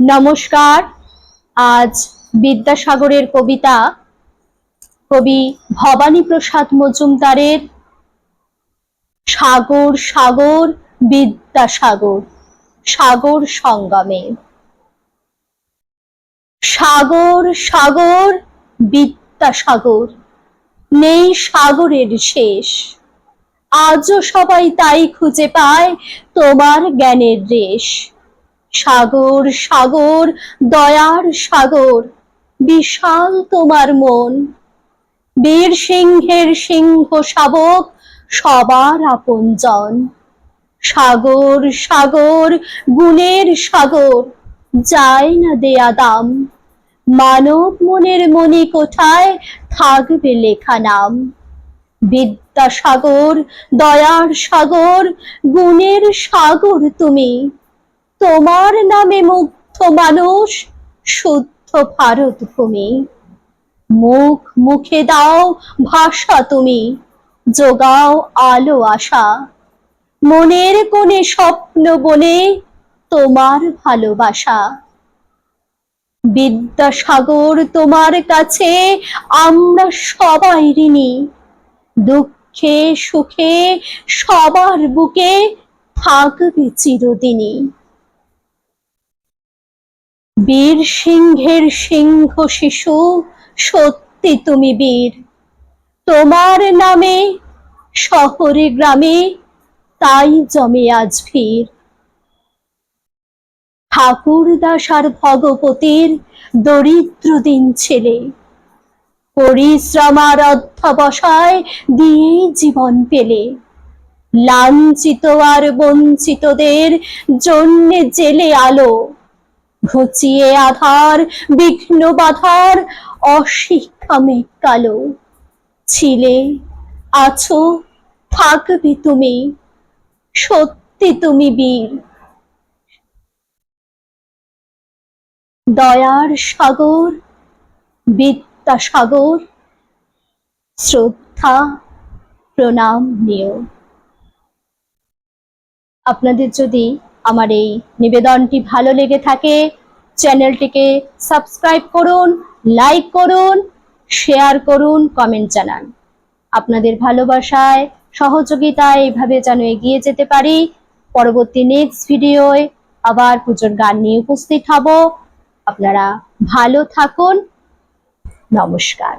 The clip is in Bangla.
নমস্কার। আজ বিদ্যাসাগরের কবিতা কবি ভবানী প্রসাদ মজুমদারের সাগর সাগর বিদ্যাসাগর, সাগর সঙ্গমে। সাগর সাগর বিদ্যাসাগর, নেই সাগরের শেষ। আজও সবাই তাই খুঁজে পায় তোমার জ্ঞানের রেশ। সাগর সাগর, দয়ার সাগর, বিশাল তোমার মন। বীর সিংহের সিংহ শাবক, সবার আপনজন সাগর সাগর, গুণের সাগর, যায় না দেয়া দাম। মানব মনের মনি কোঠায় থাকবে লেখা নাম। বিদ্যাসাগর, দয়ার সাগর, গুণের সাগর তুমি। তোমার নামে মুগ্ধ মানুষ, শুদ্ধ ভারত ভূমি মুখ মুখে দাও ভাষা তুমি যোগাও আলো আশা। মনের কোণে স্বপ্ন বনে তোমার ভালোবাসা। বিদ্যাসাগর তোমার কাছে আমরা সবাই ঋণী। দুঃখে সুখে সবার বুকে থাকবে চিরদিনই। বীর সিংহের সিংহ শিশু, সত্যি তুমি বীর। তোমার নামে শহরে গ্রামে তাই জমে আজ ভিড়। ঠাকুরদাস আর ভগবতীর দরিদ্র দিন ছেলে। পরিশ্রম আর অধ্যবসায় দিয়েই জীবন পেলে। লাঞ্ছিত আর বঞ্চিতদের জন্যে জেলে আলো। ঘুচিয়ে আধার, বিঘ্ন বাধার অশিক্ষা মেঘ কালো। ছিলে, আছো, থাকবে তুমি, সত্যি তুমি বীর। দয়ার সাগর বিদ্যাসাগর শ্রদ্ধা, প্রণাম নিও। আপনাদের যদি আমার এই নিবেদনটি ভালো লেগে থাকে, চ্যানেলটিকে সাবস্ক্রাইব করুন, লাইক করুন, শেয়ার করুন, কমেন্ট জানান। আপনাদের ভালোবাসায়, সহযোগিতায় এভাবে যেন এগিয়ে যেতে পারি। পরবর্তী নেক্সট ভিডিওয় আবার পুজোর গান নিয়ে উপস্থিত হব। আপনারা ভালো থাকুন। নমস্কার।